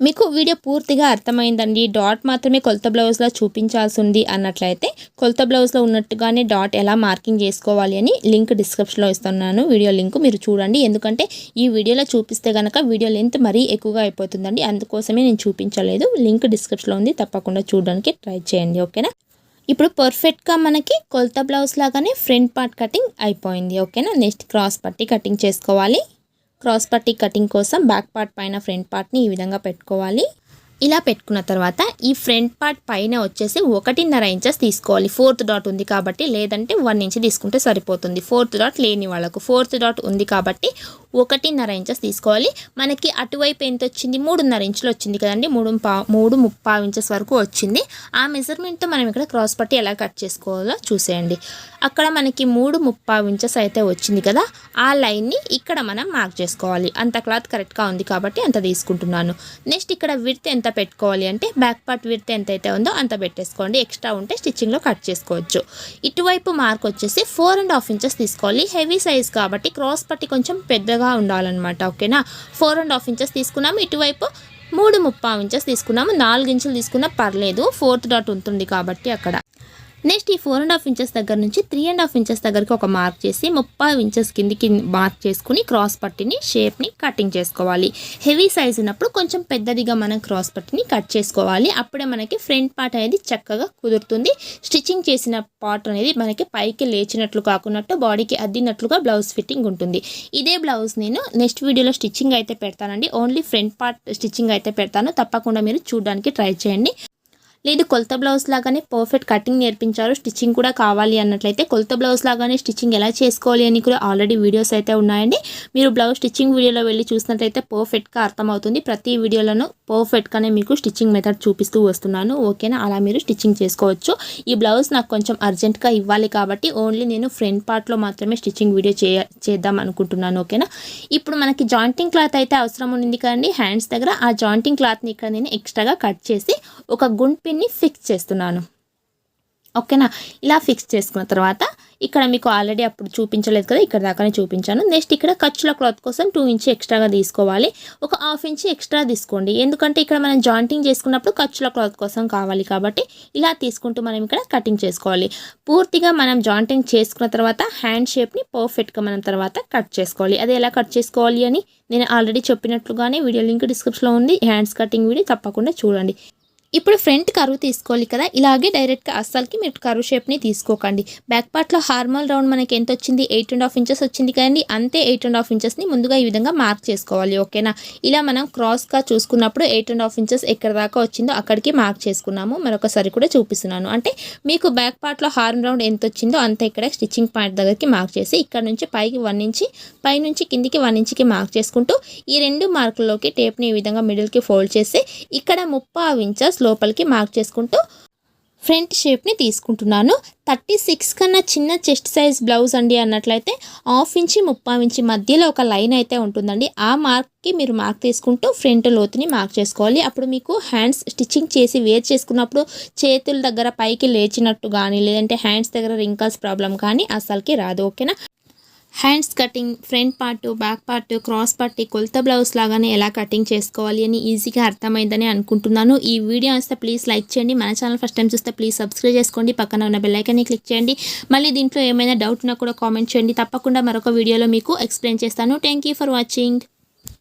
మీకు వీడియో పూర్తిగా అర్థమైందండి. డాట్ మాత్రమే కొలత బ్లౌజ్లో చూపించాల్సి ఉంది అన్నట్లయితే కొలత బ్లౌజ్లో ఉన్నట్టుగానే డాట్ ఎలా మార్కింగ్ చేసుకోవాలి అని లింక్ డిస్క్రిప్షన్లో ఇస్తున్నాను. వీడియో లింక్ మీరు చూడండి. ఎందుకంటే ఈ వీడియోలో చూపిస్తే కనుక వీడియో లెంత్ మరీ ఎక్కువగా అయిపోతుందండి. అందుకోసమే నేను చూపించలేదు. లింక్ డిస్క్రిప్షన్లో ఉంది. తప్పకుండా చూడడానికి ట్రై చేయండి. ఓకేనా? ఇప్పుడు పర్ఫెక్ట్గా మనకి కొలత బ్లౌజ్ లాగానే ఫ్రంట్ పార్ట్ కటింగ్ అయిపోయింది. ఓకేనా? నెక్స్ట్ క్రాస్ పట్టి కటింగ్ చేసుకోవాలి. క్రాస్ పట్టీ కటింగ్ కోసం బ్యాక్ పార్ట్ పైన ఫ్రంట్ పార్ట్ని ఈ విధంగా పెట్టుకోవాలి. ఇలా పెట్టుకున్న తర్వాత ఈ ఫ్రంట్ పార్ట్ పైన వచ్చేసి ఒకటిన్నర ఇంచెస్ తీసుకోవాలి. ఫోర్త్ డాట్ ఉంది కాబట్టి లేదంటే వన్ ఇంచ్ తీసుకుంటే సరిపోతుంది. ఫోర్త్ డాట్ లేని వాళ్ళకు ఫోర్త్ డాట్ ఉంది కాబట్టి ఒకటిన్నర ఇంచెస్ తీసుకోవాలి. మనకి అటువైపు ఎంత వచ్చింది? మూడున్నర ఇంచులు వచ్చింది కదండి. మూడు పా మూడు ముప్పావు ఇంచెస్ వరకు వచ్చింది. ఆ మెజర్మెంట్తో మనం ఇక్కడ క్రాస్ పట్టి ఎలా కట్ చేసుకోవాలో చూసేయండి. అక్కడ మనకి మూడు ముప్పావు ఇంచెస్ అయితే వచ్చింది కదా. ఆ లైన్ని ఇక్కడ మనం మార్క్ చేసుకోవాలి. అంత క్లాత్ కరెక్ట్గా ఉంది కాబట్టి అంత తీసుకుంటున్నాను. నెక్స్ట్ ఇక్కడ విడ్త్ ఎంత పెట్టుకోవాలి అంటే బ్యాక్ పార్ట్ విడ్త్ ఎంతైతే ఉందో అంత పెట్టేసుకోండి. ఎక్స్ట్రా ఉంటే స్టిచ్చింగ్లో కట్ చేసుకోవచ్చు. ఇటువైపు మార్క్ వచ్చేసి ఫోర్ అండ్ హాఫ్ ఇంచెస్ తీసుకోవాలి. హెవీ సైజ్ కాబట్టి క్రాస్ పట్టి కొంచెం పెద్దగా ఉండాలన్నమాట ఓకేనా ఫోర్ అండ్ హాఫ్ ఇంచెస్ తీసుకున్నాము. ఇటువైపు మూడు ముప్పావు ఇంచెస్ తీసుకున్నాము. నాలుగు ఇంచులు తీసుకున్నా పర్లేదు. ఫోర్త్ డాట్ ఉంటుంది కాబట్టి అక్కడ. నెక్స్ట్ ఈ ఫోర్ అండ్ హాఫ్ ఇంచెస్ దగ్గర నుంచి త్రీ అండ్ హాఫ్ ఇంచెస్ దగ్గరికి ఒక మార్క్ చేసి ముప్పై ఇంచెస్ కిందికి మార్క్ చేసుకుని క్రాస్ పట్టిని షేప్ని కటింగ్ చేసుకోవాలి. హెవీ సైజ్ ఉన్నప్పుడు కొంచెం పెద్దదిగా మనం క్రాస్ పట్టిని కట్ చేసుకోవాలి. అప్పుడే మనకి ఫ్రంట్ పార్ట్ అనేది చక్కగా కుదురుతుంది. స్టిచ్చింగ్ చేసిన పార్ట్ అనేది మనకి పైకి లేచినట్లు కాకున్నట్టు బాడీకి అద్దినట్లుగా బ్లౌజ్ ఫిట్టింగ్ ఉంటుంది. ఇదే బ్లౌజ్ నేను నెక్స్ట్ వీడియోలో స్టిచ్చింగ్ అయితే పెడతానండి. ఓన్లీ ఫ్రంట్ పార్ట్ స్టిచ్చింగ్ అయితే పెడతాను. తప్పకుండా మీరు చూడడానికి ట్రై చేయండి. లేదు కొలత బ్లౌజ్ లాగానే పర్ఫెక్ట్ కటింగ్ నేర్పించారు. స్టిచ్చింగ్ కూడా కావాలి అన్నట్లయితే కొలత బ్లౌజ్ లాగానే స్టిచ్చింగ్ ఎలా చేసుకోవాలి అని కూడా ఆల్రెడీ వీడియోస్ అయితే ఉన్నాయండి. మీరు బ్లౌజ్ స్టిచ్చింగ్ వీడియోలో వెళ్ళి చూసినట్లయితే పర్ఫెక్ట్గా అర్థమవుతుంది. ప్రతి వీడియోలను పర్ఫెక్ట్గానే మీకు స్టిచ్చింగ్ మెథడ్ చూపిస్తూ వస్తున్నాను. ఓకేనా? అలా మీరు స్టిచ్చింగ్ చేసుకోవచ్చు. ఈ బ్లౌజ్ నాకు కొంచెం అర్జెంట్గా ఇవ్వాలి కాబట్టి ఓన్లీ నేను ఫ్రంట్ పార్ట్లో మాత్రమే స్టిచ్చింగ్ వీడియో చే చేద్దాం అనుకుంటున్నాను. ఓకేనా? ఇప్పుడు మనకి జాయింటింగ్ క్లాత్ అయితే అవసరం ఉంది కదండి. హ్యాండ్స్ దగ్గర ఆ జాయింటింగ్ క్లాత్ని ఇక్కడ నేను ఎక్స్ట్రాగా కట్ చేసి ఒక గుండ్ పిన్ని ఫిక్స్ చేస్తున్నాను. ఓకేనా? ఇలా ఫిక్స్ చేసుకున్న తర్వాత ఇక్కడ మీకు ఆల్రెడీ అప్పుడు చూపించలేదు కదా ఇక్కడ దాకానే చూపించాను. నెక్స్ట్ ఇక్కడ ఖర్చుల క్లాత్ కోసం టూ ఇంచ్ ఎక్స్ట్రాగా తీసుకోవాలి. ఒక హాఫ్ ఇంచ్ ఎక్స్ట్రా తీసుకోండి. ఎందుకంటే ఇక్కడ మనం జాయింటింగ్ చేసుకున్నప్పుడు ఖర్చుల క్లాత్ కోసం కావాలి కాబట్టి ఇలా తీసుకుంటూ మనం ఇక్కడ కటింగ్ చేసుకోవాలి. పూర్తిగా మనం జాయింటింగ్ చేసుకున్న తర్వాత హ్యాండ్ షేప్ని పర్ఫెక్ట్గా మనం తర్వాత కట్ చేసుకోవాలి. అది ఎలా కట్ చేసుకోవాలి అని నేను ఆల్రెడీ చెప్పినట్లుగానే వీడియో లింక్ డిస్క్రిప్షన్లో ఉంది. హ్యాండ్స్ కటింగ్ వీడియో తప్పకుండా చూడండి. ఇప్పుడు ఫ్రంట్ కరువు తీసుకోవాలి కదా ఇలాగే డైరెక్ట్గా అస్సలకి మీరు కరువు షేప్ని తీసుకోకండి. బ్యాక్ పార్ట్లో హార్మల్ రౌండ్ మనకి ఎంత వచ్చింది? ఎయిట్ అండ్ హాఫ్ ఇంచెస్ వచ్చింది కదండి. అంతే ఎయిట్ అండ్ హాఫ్ ఇంచెస్ని ముందుగా ఈ విధంగా మార్క్ చేసుకోవాలి ఓకేనా ఇలా మనం క్రాస్గా చూసుకున్నప్పుడు ఎయిట్ అండ్ హాఫ్ ఇంచెస్ ఎక్కడ దాకా వచ్చిందో అక్కడికి మార్క్ చేసుకున్నాము. మరొకసారి కూడా చూపిస్తున్నాను. అంటే మీకు బ్యాక్ పార్ట్లో హార్మ్ రౌండ్ ఎంత వచ్చిందో అంత ఇక్కడ స్టిచ్చింగ్ పాయింట్ దగ్గరికి మార్క్ చేసి ఇక్కడ నుంచి పైకి వన్ ఇంచి పై నుంచి కిందికి వన్ ఇంచ్కి మార్క్ చేసుకుంటూ ఈ రెండు మార్కుల్లోకి టేప్ని ఈ విధంగా మిడిల్కి ఫోల్డ్ చేసి ఇక్కడ ముప్పావు ఇంచెస్ లోపలికి మార్క్ చేసుకుంటూ ఫ్రంట్ షేప్ని తీసుకుంటున్నాను. థర్టీ సిక్స్ కన్నా చిన్న చెస్ట్ సైజ్ బ్లౌజ్ అండి అన్నట్లయితే హాఫ్ ఇంచి ముప్పై ఇంచి మధ్యలో ఒక లైన్ అయితే ఉంటుందండి. ఆ మార్క్కి మీరు మార్క్ తీసుకుంటూ ఫ్రంట్ లోతుని మార్క్ చేసుకోవాలి. అప్పుడు మీకు హ్యాండ్స్ స్టిచ్చింగ్ చేసి వేర్ చేసుకున్నప్పుడు చేతుల దగ్గర పైకి లేచినట్టు కానీ లేదంటే హ్యాండ్స్ దగ్గర రింకల్స్ ప్రాబ్లం కానీ అసలుకి రాదు. ఓకేనా? Hands cutting front part back part cross party కొలత బ్లౌజ్ లాగానే ఎలా కటింగ్ చేసుకోవాలి అని ఈజీగా అర్థమైందని అనుకుంటున్నాను. ఈ వీడియో వస్తే ప్లీజ్ లైక్ చేయండి. మన ఛానల్ ఫస్ట్ టైం చూస్తే ప్లీజ్ సబ్స్క్రైబ్ చేసుకోండి. పక్కన ఉన్న బెల్లైకాన్ని క్లిక్ చేయండి. మళ్ళీ దీంట్లో ఏమైనా డౌట్ ఉన్నా కూడా కామెంట్ చేయండి. తప్పకుండా మరొక వీడియోలో మీకు ఎక్స్ప్లెయిన్ చేస్తాను. Thank you for watching